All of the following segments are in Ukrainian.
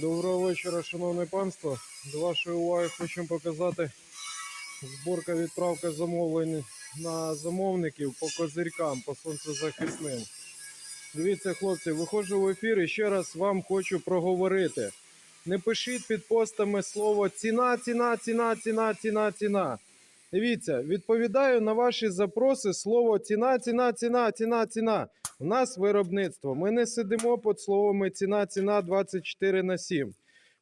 Доброго вечора, шановне панство. До вашої уваги хочемо показати зборка відправка замовлень на замовників по козирькам, по сонцезахисним. Дивіться, хлопці, виходжу в ефір і ще раз вам хочу проговорити. Не пишіть під постами слово ціна, ціна, ціна, ціна, ціна, ціна. Дивіться, відповідаю на ваші запроси слово ціна, ціна, ціна, ціна, ціна. У нас виробництво. Ми не сидимо під словами ціна, ціна 24 на 7.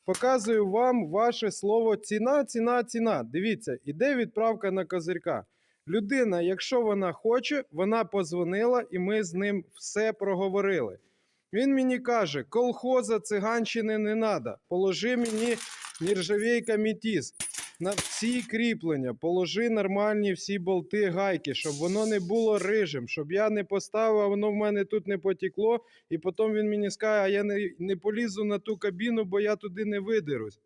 Показую вам ваше слово ціна, ціна, ціна. Дивіться, іде відправка на козирька. Людина, якщо вона хоче, вона позвонила і ми з ним все проговорили. Він мені каже: колхоза циганщини не треба. Положи мені нержавейка метіз на всі кріплення, положи нормальні всі болти, гайки, щоб воно не було рижим, щоб я не поставив, а воно в мене тут не потекло, і потім він мені скаже, а я не, не полізу на ту кабіну, бо я туди не видерусь.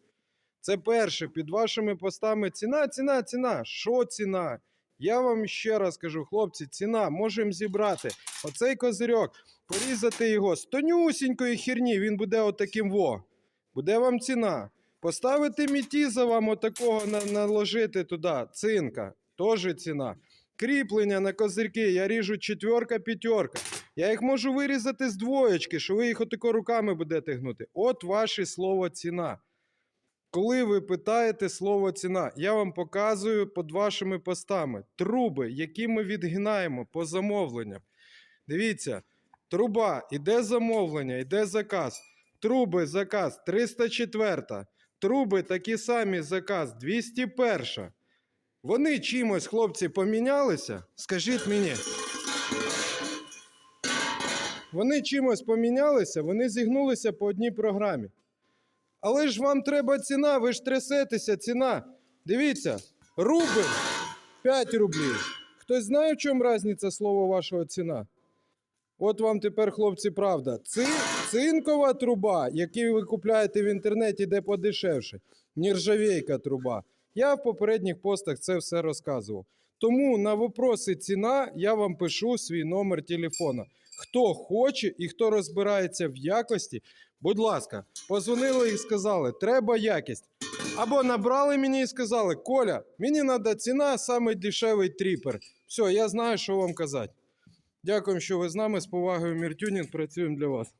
Це перше, під вашими постами ціна, ціна, ціна. Що ціна? Я вам ще раз кажу, хлопці, ціна, можемо зібрати. Оцей козирьок, порізати його з тонюсінької херні, він буде отаким во. Буде вам ціна. Поставити мітіза вам отакого на, наложити туди, цинка, теж ціна. Кріплення на козирки, я ріжу четверка, п'ятерка. Я їх можу вирізати з двоєчки, що ви їх отако руками будете гнути. От ваше слово ціна. Коли ви питаєте слово ціна, я вам показую під вашими постами труби, які ми відгинаємо по замовленням. Дивіться, труба, іде замовлення, іде заказ. Труби, заказ 304. Труби такі самі заказ 201. Вони чимось, хлопці, помінялися? Скажіть мені. Вони чимось помінялися, вони зігнулися по одній програмі. Але ж вам треба ціна, ви ж трясетеся, ціна. Дивіться, рубль 5 рублів. Хтось знає, в чому різниця слова вашого ціна? От вам тепер, хлопці, правда. Ци, цинкова труба, яку ви купляєте в інтернеті, де подешевше, нержавейка труба. Я в попередніх постах це все розказував. Тому на вопроси ціна я вам пишу свій номер телефона. Хто хоче і хто розбирається в якості, будь ласка, позвонили і сказали, треба якість. Або набрали мені і сказали, Коля, мені треба ціна, самий дешевий тріпер. Все, я знаю, що вам казати. Дякую, що ви з нами. З повагою Міртюнін. Працюємо для вас.